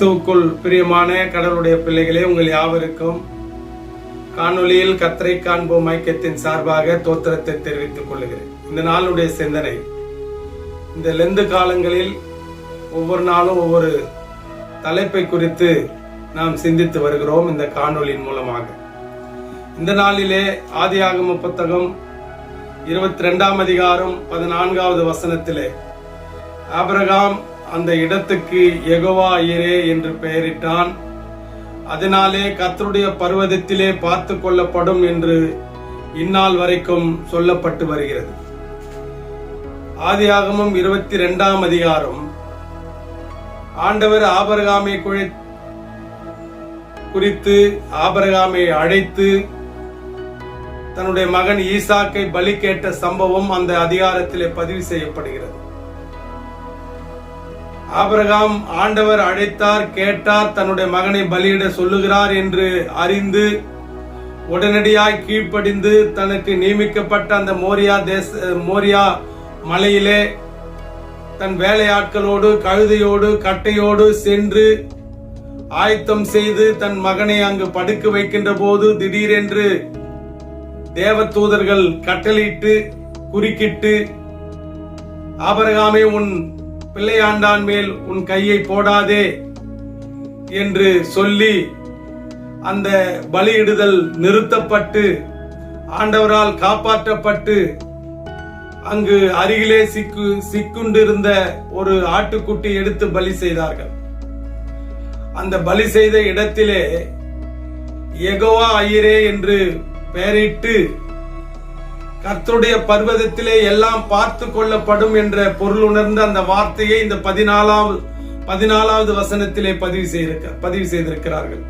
கிறிஸ்துவுக்குள் பிரியமான கடவுளுடைய பிள்ளைகளே உங்கள் யாவருக்கும் காணொலியில் கத்தரை காண்போம் ஐக்கியத்தின் சார்பாக தோத்திரத்தை தெரிவித்துக் கொள்கிறேன். இந்த நாளுடைய சிந்தனை இந்த லெந்து காலங்களில் ஒவ்வொரு நாளும் ஒவ்வொரு தலைப்பை குறித்து நாம் சிந்தித்து வருகிறோம் இந்த காணொலியின் மூலமாக. இந்த நாளிலே ஆதியாகம புத்தகம் இருபத்தி ரெண்டாம் அதிகாரம் பதினான்காவது வசனத்திலே ஆபிரகாம் அந்த இடத்துக்கு யெகோவா ஐயரே என்று பெயரிட்டான். அதனாலே கத்தருடைய பர்வதத்திலே பார்த்து கொள்ளப்படும் என்று இந்நாள் வரைக்கும் சொல்லப்பட்டு வருகிறது. ஆதியாகமம் இருபத்தி ரெண்டாம் அதிகாரம். ஆண்டவர் ஆபரகாமை குழி- குறித்து ஆபரகாமை அழைத்து தன்னுடைய மகன் ஈசாக்கை பலி கேட்ட சம்பவம் அந்த அதிகாரத்திலே பதிவு செய்யப்படுகிறது. ஆபிரகாம் ஆண்டவர் அழைத்தார் கேட்டார் தன்னுடைய மகனை பலியிட சொல்லுகிறார் என்று அறிந்து உடனடியாய் கீழ்ப்படிந்து தனக்கு நியமிக்கப்பட்ட அந்த மோரியா தேச மோரியா மலையிலே தன் வேலையாட்களோடு கழுதையோடு கட்டையோடு சென்று ஆயத்தம் செய்து தன் மகனை அங்கு படுக்க வைக்கின்ற போது திடீரென்று தேவதூதர்கள் கட்டளையிட்டு குறுக்கிட்டு ஆபரகாமே உன் பிள்ளையாண்டான் மேல் உன் கையை போடாதே என்று சொல்லி அந்த பலியிடுதல் நிறுத்தப்பட்டு ஆண்டவரால் காப்பாற்றப்பட்டு அங்கு அருகிலே சிக்கு சிக்குண்டிருந்த ஒரு ஆட்டுக்குட்டி எடுத்து பலி செய்தார்கள். அந்த பலி செய்த இடத்திலே எகோவா ஐயரே என்று பெயரிட்டு கர்த்தருடைய பர்வதத்திலே எல்லாம் பார்த்து கொள்ளப்படும் என்ற பொருள் உணர்ந்த அந்த வார்த்தையை இந்த பதினாலாவது பதினாலாவது வசனத்திலே பதிவு செய்திருக்க பதிவு செய்திருக்கிறார்கள்.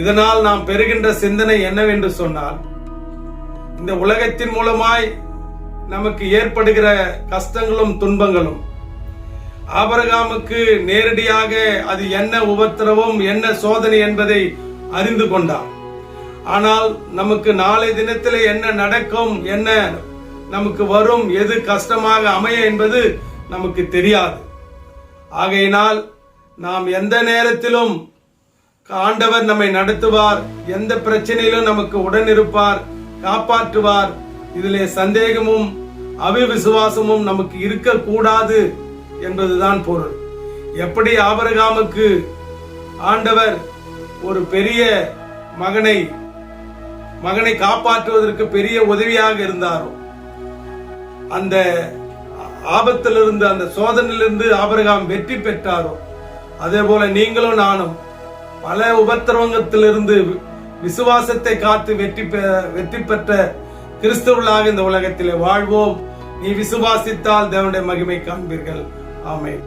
இதனால் நாம் பெறுகின்ற சிந்தனை என்னவென்று சொன்னால் இந்த உலகத்தின் மூலமாய் நமக்கு ஏற்படுகிற கஷ்டங்களும் துன்பங்களும் ஆபரகாமுக்கு நேரடியாக அது என்ன உபத்திரவம் என்ன சோதனை என்பதை அறிந்து கொண்டார். ஆனால் நமக்கு நாளை தினத்தில் என்ன நடக்கும் என்ன நமக்கு வரும் எது கஷ்டமாக அமைய என்பது நமக்கு தெரியாது. ஆகையினால் நாம் எந்த நேரத்திலும் ஆண்டவர் நம்மை நடத்துவார் எந்த பிரச்சனையிலும் நமக்கு உடன் இருப்பார் காப்பாற்றுவார். இதிலே சந்தேகமும் அவிவிசுவாசமும் நமக்கு இருக்கக்கூடாது என்பதுதான் பொருள். எப்படி ஆபரகாமுக்கு ஆண்டவர் ஒரு பெரிய மகனை மகனை காப்பாற்றுவதற்கு பெரிய உதவியாக இருந்தாரோ? அந்த ஆபத்திலிருந்து அந்த சோதனையிலிருந்து ஆபரகாம் வெற்றி பெற்றாரோ? அதே போல நீங்களும் நானும் பல உபத்திரவங்கத்திலிருந்து விசுவாசத்தை காத்து வெற்றி பெ- வெற்றி பெற்ற கிறிஸ்தவர்களாக இந்த உலகத்திலே வாழ்வோம். நீ விசுவாசித்தால் தேவனுடைய மகிமை காண்பீர்கள். ஆமை